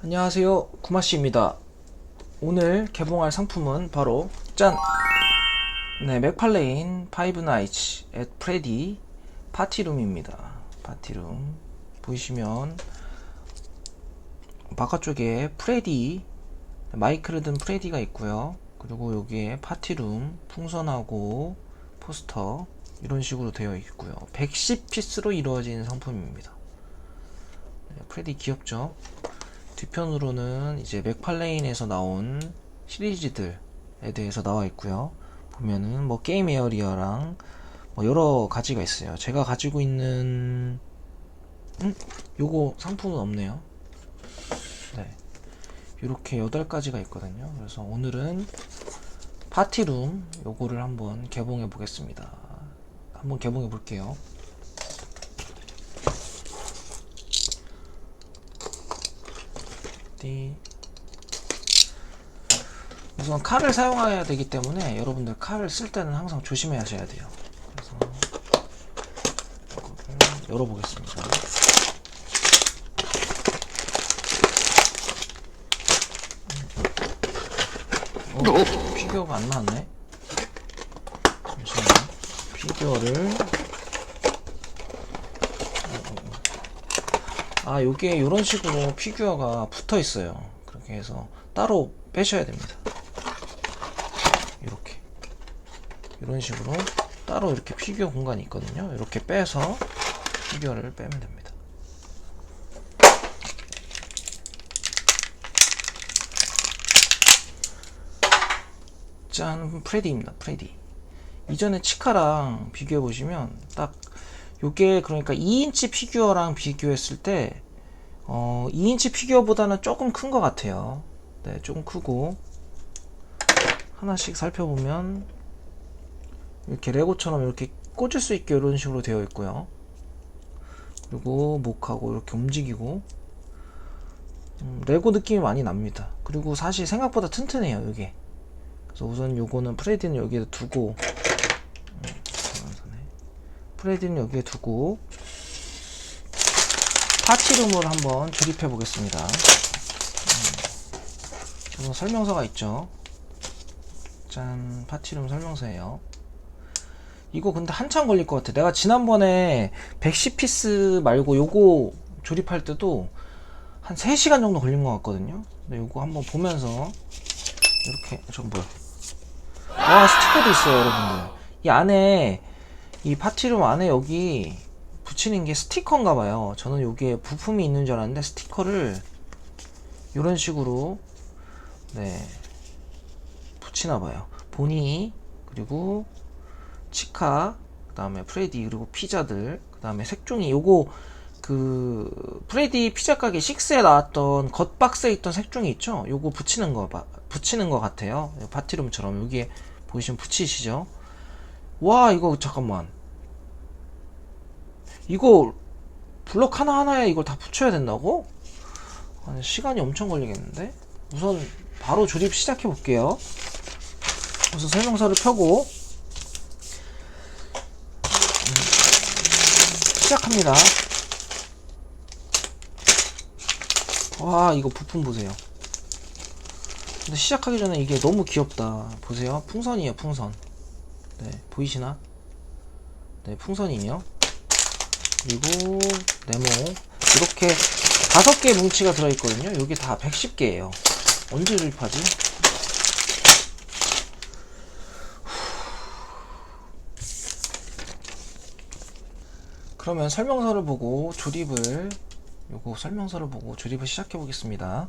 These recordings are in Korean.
안녕하세요. 구마씨입니다. 오늘 개봉할 상품은 바로 짠! 네 맥팔레인 파이브 나이츠 앳 프레디 파티룸입니다. 파티룸. 보이시면 바깥쪽에 프레디 마이크를 든 프레디가 있고요. 그리고 여기에 파티룸 풍선하고 포스터 이런 식으로 되어 있고요. 110피스로 이루어진 상품입니다. 네, 프레디 귀엽죠 뒤편으로는 이제 맥팔레인에서 나온 시리즈들에 대해서 나와 있고요. 보면은 뭐 게임 에어리어랑 뭐 여러 가지가 있어요. 제가 가지고 있는 음? 요거 상품은 없네요. 네. 이렇게 8가지가 있거든요. 그래서 오늘은 파티룸 요거를 한번 개봉해 보겠습니다. 한번 개봉해 볼게요. 띠. 우선 칼을 사용해야 되기 때문에 여러분들 칼을 쓸 때는 항상 조심해 하셔야 돼요. 그래서 이거를 열어보겠습니다. 어, 피규어가 안 나왔네. 잠시만요. 피규어를 아, 요게 이런 식으로 피규어가 붙어 있어요. 그렇게 해서 따로 빼셔야 됩니다. 이렇게. 이런 식으로 따로 이렇게 피규어 공간이 있거든요. 이렇게 빼서 피규어를 빼면 됩니다. 짠, 프레디입니다. 프레디. 이전에 치카랑 비교해 보시면 딱 요게 그러니까 2인치 피규어랑 비교했을 때 어, 2인치 피규어보다는 조금 큰 것 같아요. 네, 조금 크고 하나씩 살펴보면 이렇게 레고처럼 이렇게 꽂을 수 있게 이런 식으로 되어 있고요. 그리고 목하고 이렇게 움직이고 음, 레고 느낌이 많이 납니다. 그리고 사실 생각보다 튼튼해요, 이게. 그래서 우선 요거는 프레디는 여기에 두고 프레디는 여기에 두고 파티룸을 한번 조립해 보겠습니다. 우선 설명서가 있죠. 짠, 파티룸 설명서예요. 이거 근데 한참 걸릴 것 같아. 내가 지난번에 110피스 말고 요거 조립할 때도 한 3시간 정도 걸린 것 같거든요. 근데 요거 한번 보면서 이렇게, 저거 뭐야. 와, 스티커도 있어요, 여러분들. 이 안에 이 파티룸 안에 여기 붙이는 게 스티커인가 봐요. 저는 여기에 부품이 있는 줄 알았는데 스티커를 이런 식으로 네 붙이나 봐요. 보니 그리고 치카 그다음에 프레디 그리고 피자들 그다음에 색종이 요거 그 프레디 피자 가게 6에 나왔던 겉박스에 있던 색종이 있죠? 요거 붙이는 거 봐, 붙이는 거 같아요. 파티룸처럼 여기에 보이시면 붙이시죠? 와 이거 잠깐만. 이거 블럭 하나하나에 이걸 다 붙여야 된다고? 아니, 시간이 엄청 걸리겠는데? 우선 바로 조립 시작해 볼게요. 우선 설명서를 펴고. 음, 시작합니다. 와 이거 부품 보세요. 근데 시작하기 전에 이게 너무 귀엽다. 보세요. 풍선이에요 풍선 네, 보이시나? 네, 풍선이요. 그리고 네모 이렇게 다섯 개 뭉치가 들어있거든요. 여기 다 110개예요. 언제 조립하지? 그러면 설명서를 보고 조립을 요거 설명서를 보고 조립을 시작해 보겠습니다.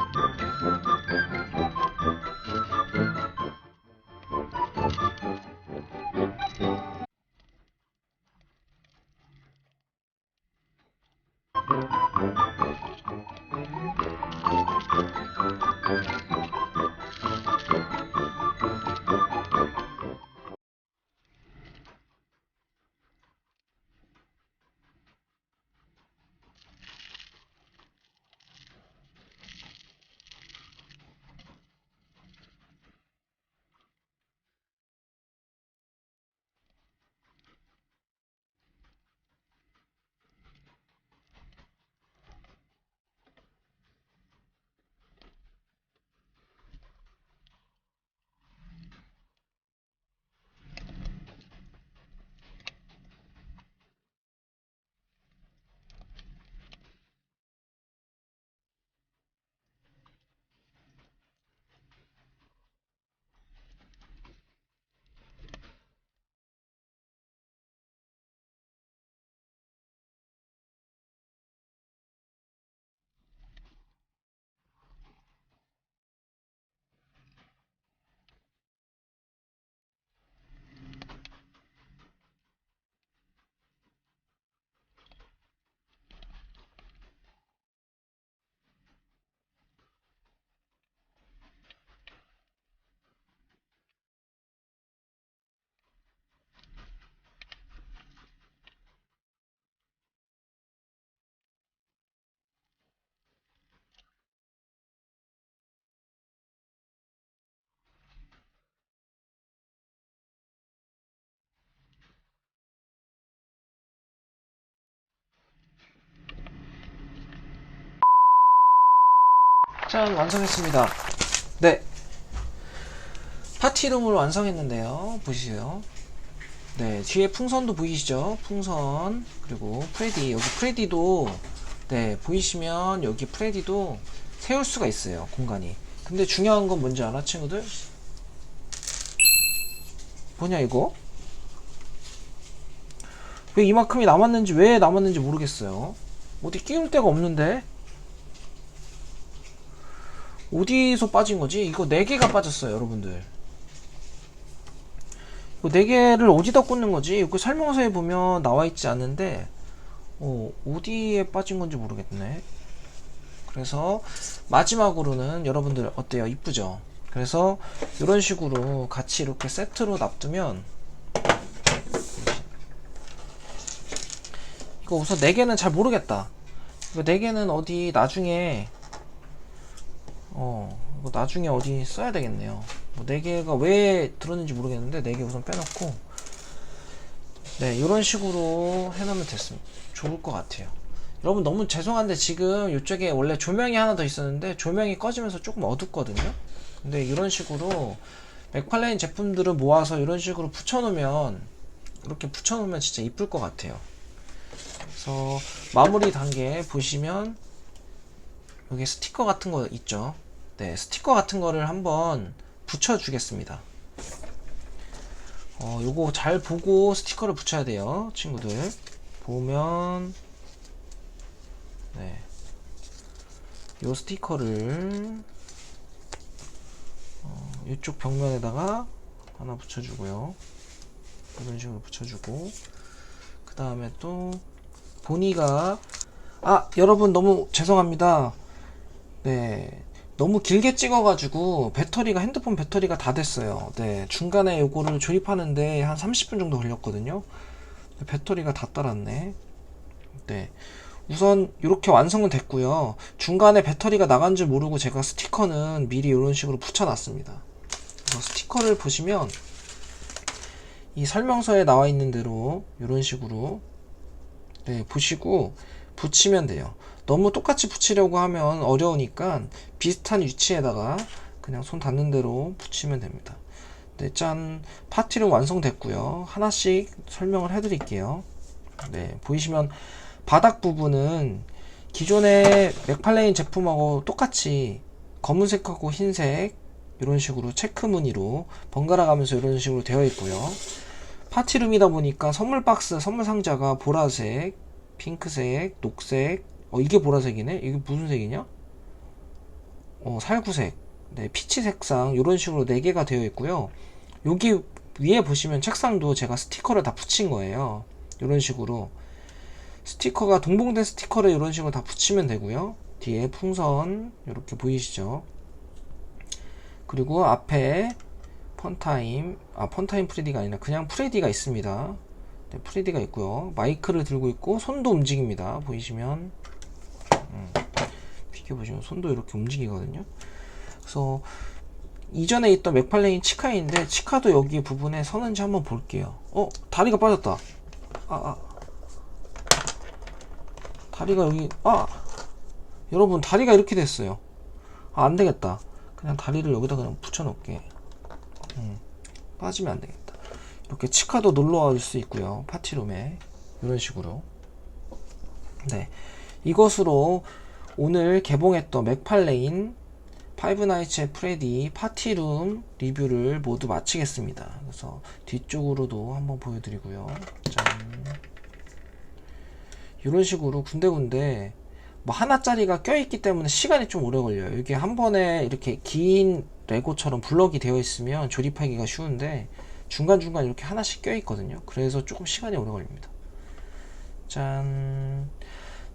짠 완성했습니다. 네. 파티 룸을 완성했는데요. 보시죠. 네 뒤에 풍선도 보이시죠? 풍선 그리고 프레디. 여기 프레디도 네 보이시면 여기 프레디도 세울 수가 있어요 공간이. 근데 중요한 건 뭔지 알아 친구들? 뭐냐 이거? 왜 이만큼이 남았는지 왜 남았는지 모르겠어요. 어디 끼울 데가 없는데 어디서 빠진 거지? 이거 4개가 빠졌어요, 여러분들. 이거 4개를 어디다 꽂는 거지? 이거 설명서에 보면 나와 있지 않는데, 어, 어디에 빠진 건지 모르겠네. 그래서, 마지막으로는 여러분들 어때요? 이쁘죠? 그래서, 이런 식으로 같이 이렇게 세트로 놔두면, 이거 우선 4개는 잘 모르겠다. 이거 4개는 어디 나중에, 어, 이거 나중에 어디 써야 되겠네요. 뭐, 4개가 왜 들었는지 모르겠는데, 4개 우선 빼놓고, 네, 이런 식으로 해놓으면 됐습니다. 좋을 것 같아요. 여러분, 너무 죄송한데, 지금 이쪽에 원래 조명이 하나 더 있었는데, 조명이 꺼지면서 조금 어둡거든요? 근데 이런 식으로, 맥팔레인 제품들을 모아서 이런 식으로 붙여놓으면, 이렇게 붙여놓으면 진짜 이쁠 것 같아요. 그래서, 마무리 단계 보시면, 여기 스티커 같은 거 있죠? 네, 스티커 같은 거를 한번 붙여주겠습니다. 어, 요거 잘 보고 스티커를 붙여야 돼요, 친구들. 보면, 네. 요 스티커를, 어, 이쪽 벽면에다가 하나 붙여주고요. 이런 식으로 붙여주고, 그 다음에 또, 보니가, 아, 여러분 너무 죄송합니다. 네. 너무 길게 찍어가지고 배터리가 핸드폰 배터리가 다 됐어요. 네. 중간에 요거를 조립하는데 한 30분 정도 걸렸거든요. 배터리가 다 따랐네. 네. 우선 이렇게 완성은 됐고요. 중간에 배터리가 나간 줄 모르고 제가 스티커는 미리 이런 식으로 붙여놨습니다. 스티커를 보시면 이 설명서에 나와 있는 대로 이런 식으로 네, 보시고 붙이면 돼요. 너무 똑같이 붙이려고 하면 어려우니까 비슷한 위치에다가 그냥 손 닿는 대로 붙이면 됩니다. 네, 짠. 파티는 완성됐고요. 하나씩 설명을 해드릴게요. 네, 보이시면 바닥 부분은 기존의 맥팔레인 제품하고 똑같이 검은색하고 흰색 이런 식으로 체크 무늬로 번갈아 가면서 이런 식으로 되어 있고요. 파티룸이다 보니까 선물 박스, 선물 상자가 보라색, 핑크색, 녹색, 어 이게 보라색이네? 이게 무슨 색이냐? 어 살구색, 네 피치 색상 이런 식으로 4개가 되어 있고요. 여기 위에 보시면 책상도 제가 스티커를 다 붙인 거예요. 이런 식으로 스티커가 동봉된 스티커를 이런 식으로 다 붙이면 되고요. 뒤에 풍선 이렇게 보이시죠? 그리고 앞에 펀타임, 아 펀타임 프레디가 아니라 그냥 프레디가 있습니다. 네, 프레디가 있고요. 마이크를 들고 있고 손도 움직입니다. 보이시면 음, 비교 보시면 손도 이렇게 움직이거든요. 그래서 이전에 있던 맥팔레인 치카인데 치카도 여기 부분에 서는지 한번 볼게요. 어 다리가 빠졌다. 아, 아. 다리가 여기 아 여러분 다리가 이렇게 됐어요. 아, 안 되겠다. 그냥 다리를 여기다 그냥 붙여 놓을게. 음, 빠지면 안 되겠다. 이렇게 치카도 놀러 올 수 있고요. 파티룸에 이런 식으로. 네. 이것으로 오늘 개봉했던 맥팔레인 파이브 나이츠 의 프레디 파티룸 리뷰를 모두 마치겠습니다. 그래서 뒤쪽으로도 한번 보여드리고요. 짠. 이런 식으로 군데군데 뭐 하나짜리가 껴있기 때문에 시간이 좀 오래 걸려요. 이게 한 번에 이렇게 긴 레고처럼 블럭이 되어 있으면 조립하기가 쉬운데 중간중간 이렇게 하나씩 껴 있거든요. 그래서 조금 시간이 오래 걸립니다. 짠.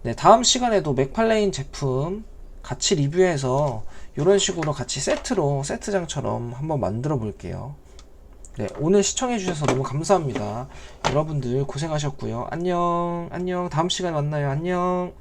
네, 다음 시간에도 맥팔레인 제품 같이 리뷰해서 이런 식으로 같이 세트로 세트장처럼 한번 만들어 볼게요. 네, 오늘 시청해 주셔서 너무 감사합니다. 여러분들 고생하셨고요. 안녕, 안녕. 다음 시간에 만나요. 안녕.